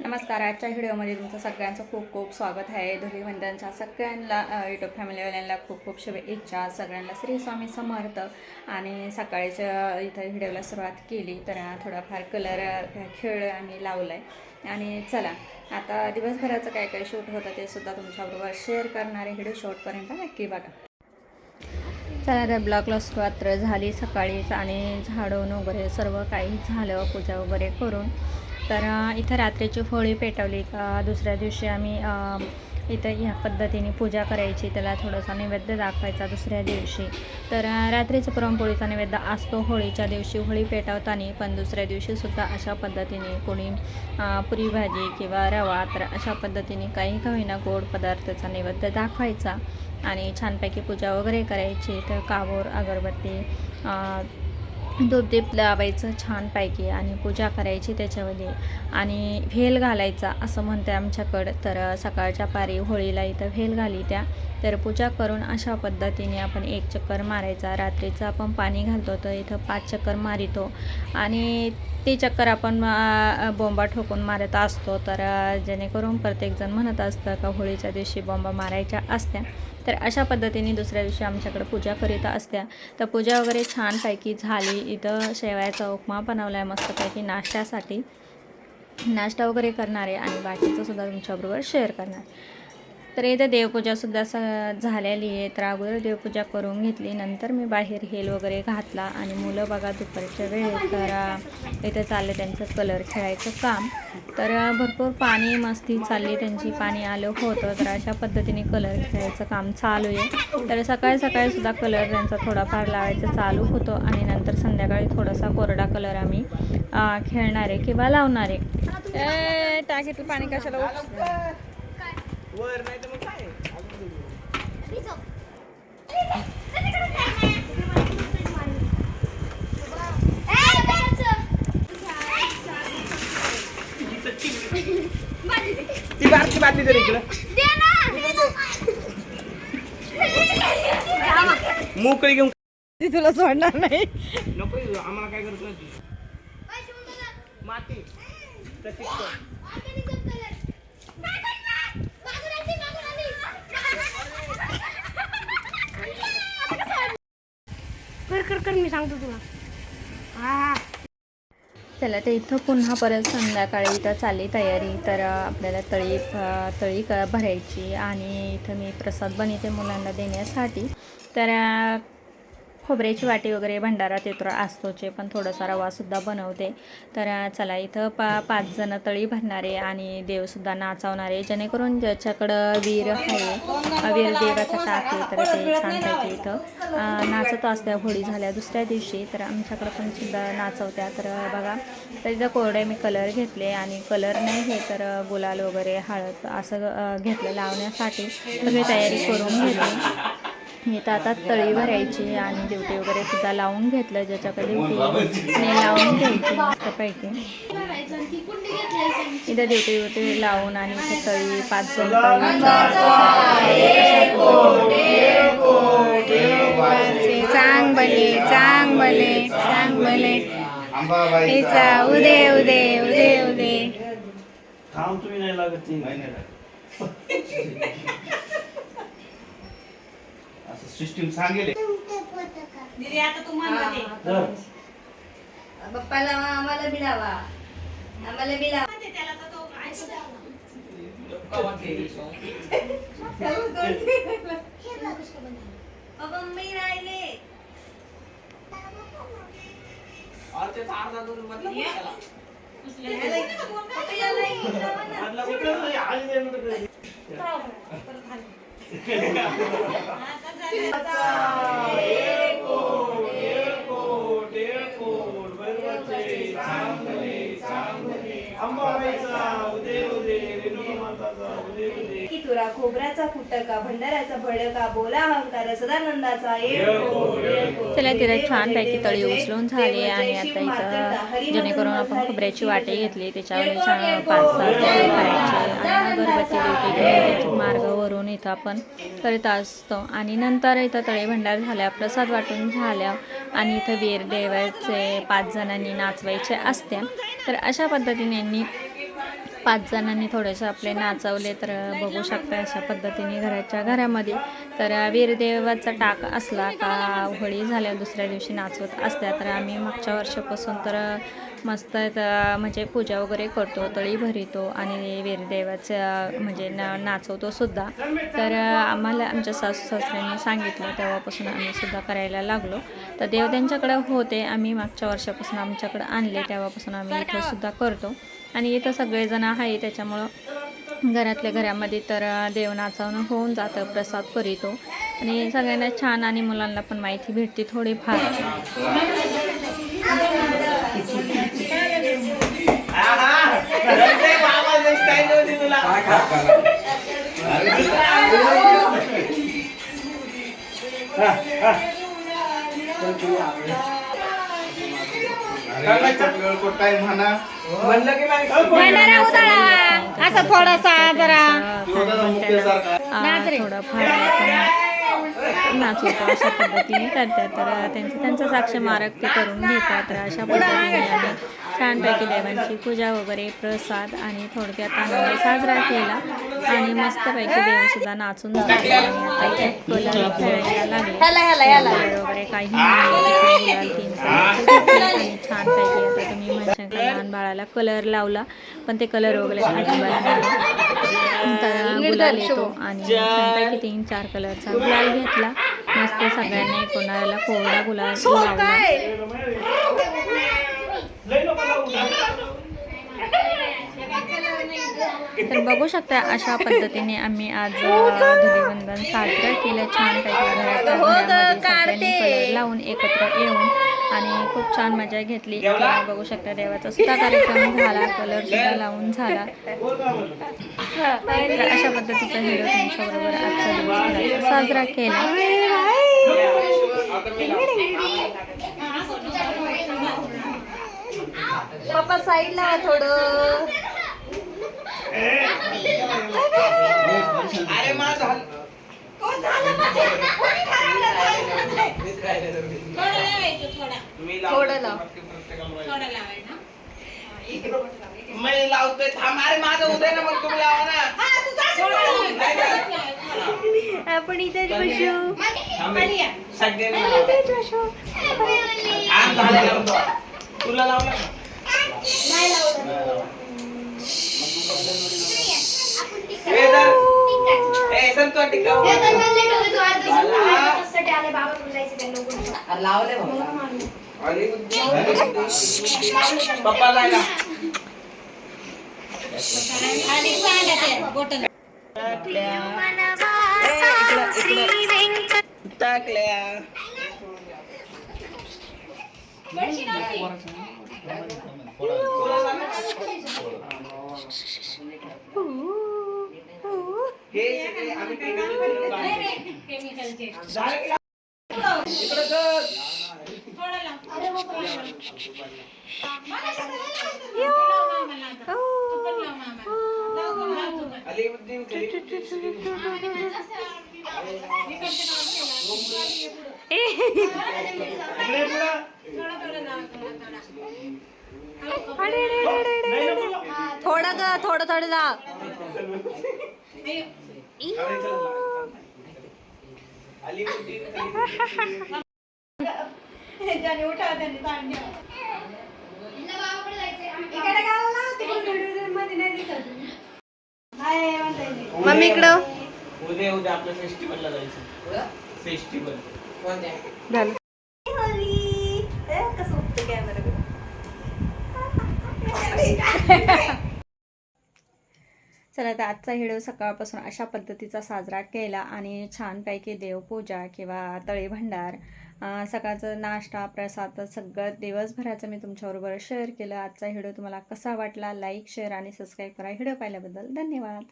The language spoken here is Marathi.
नमस्कार आजच्या व्हिडिओमध्ये तुमचं सगळ्यांचं खूप खूप स्वागत आहे. धुलीवंदनच्या सगळ्यांना युट्यूब फॅमिलीवाल्यांना खूप खूप शुभेच्छा. सगळ्यांना श्री स्वामी समर्थ. आणि सकाळच्या इथं व्हिडिओला सुरुवात केली तर थोडाफार कलर खेळ आम्ही लावला आहे आणि चला आता दिवसभराचं काय काय शूट होतं ते सुद्धा तुमच्याबरोबर शेअर करणारे व्हिडिओ शॉर्टपर्यंत नक्की बघा. चला त्या ब्लॉकला सुरुवात झाली सकाळीच आणि झाडून वगैरे सर्व काही झालं पूजा वगैरे करून. तर इथं रात्रीची होळी पेटवली. का दुसऱ्या दिवशी आम्ही इथं ह्या पद्धतीने पूजा करायची. त्याला थोडासा नैवेद्य दाखवायचा दुसऱ्या दिवशी. तर रात्रीचा पुरणपोळीचा नैवेद्य असतो. होळीच्या दिवशी होळी पेटवताना पण दुसऱ्या दिवशीसुद्धा अशा पद्धतीने कोणी पुरी भाजी किंवा रवा तर अशा पद्धतीने काही का होईना गोड पदार्थाचा नैवेद्य दाखवायचा आणि छानपैकी पूजा वगैरे करायची. तर कावर अगरबत्ती धूपदीप लावायचं छानपैकी आणि पूजा करायची त्याच्यामध्ये. आणि व्हेल घालायचा असं म्हणते आमच्याकडं. तर सकाळच्या पारी होळीला इथं व्हेल घाली त्या. तर पूजा करून अशा पद्धतीने आपण एक चक्कर मारायचा. रात्रीचं आपण पाणी घालतो तर इथं पाच चक्कर मारितो. आणि ती चक्कर आपण बोंबा ठोकून मारत असतो. तर जेणेकरून प्रत्येकजण म्हणत असतं का होळीच्या दिवशी बोंबा मारायच्या असत्या. तर अशा पद्धतीने दुसऱ्या दिवशी आमच्याकडे पूजा करीत असत्या. तर पूजा वगैरे छानपैकी झाली. इथं शेवयाचा उपमा बनवला आहे मस्तपैकी नाश्त्यासाठी. नाश्ता वगैरे करणार आहे आणि बाकीचं सुद्धा तुमच्याबरोबर शेअर करणार. तर इथं देवपूजासुद्धा स झालेली आहे. तर अगोदर देवपूजा करून घेतली. नंतर मी बाहेर हेल वगैरे घातला आणि मुलं बघा दुपारच्या वेळेत तर इथं चाललं त्यांचं कलर खेळायचं काम. तर भरपूर पाणी मस्ती चालली. त्यांची पाणी आलं होतं. तर अशा पद्धतीने कलर खेळायचं काम चालू आहे. तर सकाळी सकाळीसुद्धा कलर त्यांचा थोडाफार लावायचं चालू होतो आणि नंतर संध्याकाळी थोडासा कोरडा कलर आम्ही खेळणारे खेळणार आहे किंवा लावणार आहे. टाकीतलं पाणी कशाला वर नाही तर मग काय? ती बारकी बाटली तरी इकडं. मोकळी घेऊन ती तुला सोडणार नाही. नको आम्हाला काय करत नाही. माती. प्रतीक कर. कर कर मी सांगतो तुला. हा चला तर इथं पुन्हा परत संध्याकाळी इथं चालली तयारी. तर आपल्याला तळी तळी क भरायची. आणि इथं मी प्रसाद बनवते मुलांना देण्यासाठी. तर खोबऱ्याची वाटी वगैरे भंडारा ते तर असतोचे पण थोडासा रवासुद्धा बनवते. तर चला इथं पा पाच जण तळी भरणारे आणि देवसुद्धा नाचवणारे जेणेकरून ज्याच्याकडं वीर आहे वीर देवाचा टाक आहे तर ते छानपैकी इथं नाचत असत्या होळी झाल्या दुसऱ्या दिवशी. तर आमच्याकडं पण सुद्धा नाचवत्या. तर बघा तर इथं कोरडे मी कलर घेतले आणि कलर नाही हे तर गुलाल वगैरे हळद असं घेतलं लावण्यासाठी. सगळी तयारी करून घेतली. मी तर आता तळी भरायची आणि ड्युटी वगैरे सुद्धा लावून घेतलं ज्याच्याकडे ड्युटी मी लावून घ्यायची मस्तपैकी इथं ड्युटी वगैरे लावून आणि इथे तळी पाच जण चांग बले चांग बले चांग बले उदे उदे उदे उदे. थांब तुम्ही नाही लागत. त्याचा अर्धा दोन मधला पण त्याला. पप्पाला इकडं लावा ना. मधला पण त्याला आणि ते म्हणतं कधी. एकोट, एकोट, एकोट, बरोबरचे, चांगले, तुरा खोबऱ्याचा फुटका भंडाऱ्याचा भडका बोला अहंकार सदानंदाचा. चला तिला छानपैकी तळी उचलून झाली आणि आता इथं जेणेकरून आपण खोबऱ्याची वाटी घेतली त्याच्यावर छान पाच सहा तळी करायचे मार्गावरून इथं आपण करीत असतो. आणि नंतर इथं तळे भंडार झाल्या प्रसाद वाटून झाल्या आणि इथं वीर देवाचे पाच जणांनी नाचवायचे असत्या. तर अशा पद्धतीने यांनी पाच जणांनी थोडेसे आपले नाचवले तर बघू शकता अशा पद्धतीने घराच्या घरामध्ये. तर वीरदेवाचा टाक असला का होळी झाल्या दुसऱ्या दिवशी नाचवत असत्या तर आम्ही मागच्या वर्षापासून तर मस्त म्हणजे पूजा वगैरे करतो तळी भरितो आणि वीरदेवाचं म्हणजे ना नाचवतो सुद्धा. तर आम्हाला आमच्या सासू सासऱ्यांनी सांगितलं तेव्हापासून आम्ही सुद्धा करायला लागलो. तर देव त्यांच्याकडे होते आम्ही मागच्या वर्षापासून आमच्याकडे आणले तेव्हापासून आम्ही इथे सुद्धा करतो. आणि इथं सगळेजण आहे त्याच्यामुळं घरातल्या घरामध्ये तर देव होऊन जातं प्रसाद करीतो. आणि सगळ्यांना छान आणि मुलांना पण माहिती भेटते थोडीफार. काय म्हणा. म्हणलं की नाही? म्हणणारा उधळा. असा थोडासा जरा. आपण नाचवतो अशा पद्धतीने करतात. तर त्यांचं त्यांचं साक्ष मारक ते करून घेतात. तर अशा पद्धतीने छानपैकी देवांची पूजा वगैरे प्रसाद आणि थोडक्यात आनंद साजरा केला. आणि मस्तपैकी देवसुद्धा नाचून झाले. आणि आता खेळायला लागले. वगैरे काही तीन आणि छानपैकी आता तुम्ही लहान बाळाला कलर लावला. पण ते कलर वगैरे अजिबात नाही. तर गुलाल येतो. आणि छानपैकी तीन चार कलरचा गुलाल घेतला. मस्त सगळ्यांनी कोणाला कोरडा गुलाल लावला. तर बघू शकता अशा पद्धतीने आम्ही आज धुलीवंदन साजरं केलं. सगळ्यांनी कलर लावून एकत्र येऊन आणि खूप छान मजा घेतली. बघू शकता देवाचा सुद्धा कार्यक्रम झाला कलर सुद्धा लावून झाला. तर अशा पद्धतीचा व्हिडिओ तुमच्याबरोबर आजचा दिवस साजरा केला. पप्पा साईड लावा थोडं. अरे माझा मी थोडं लाव. मी लावतोय. थांब. अरे माझं उद्या ना मग तुम्ही लावा ना? आपण इथे बसू. लावतो. तुला लावलं का? पप्पा जायला टाकल्या हे सगळे आम्ही केमिकलचे झालं की इकडं इकडे लाव अलीउद्दीन खलीफुद्दीन मम्मी इकडं. उद्या उद्या आपल्या फेस्टिवलला जायचं. फेस्टिवल झालं. चला तर आजचा व्हिडिओ सकाळपासून अशा पद्धतीचा साजरा केला आणि छानपैकी देवपूजा किंवा तळी भंडार सकाळचं नाश्ता प्रसाद सगळं दिवसभराचं मी तुमच्याबरोबर शेअर केलं. आजचा व्हिडिओ तुम्हाला कसा वाटला? लाईक शेअर आणि सबस्क्राईब करा. व्हिडिओ पाहिल्याबद्दल धन्यवाद.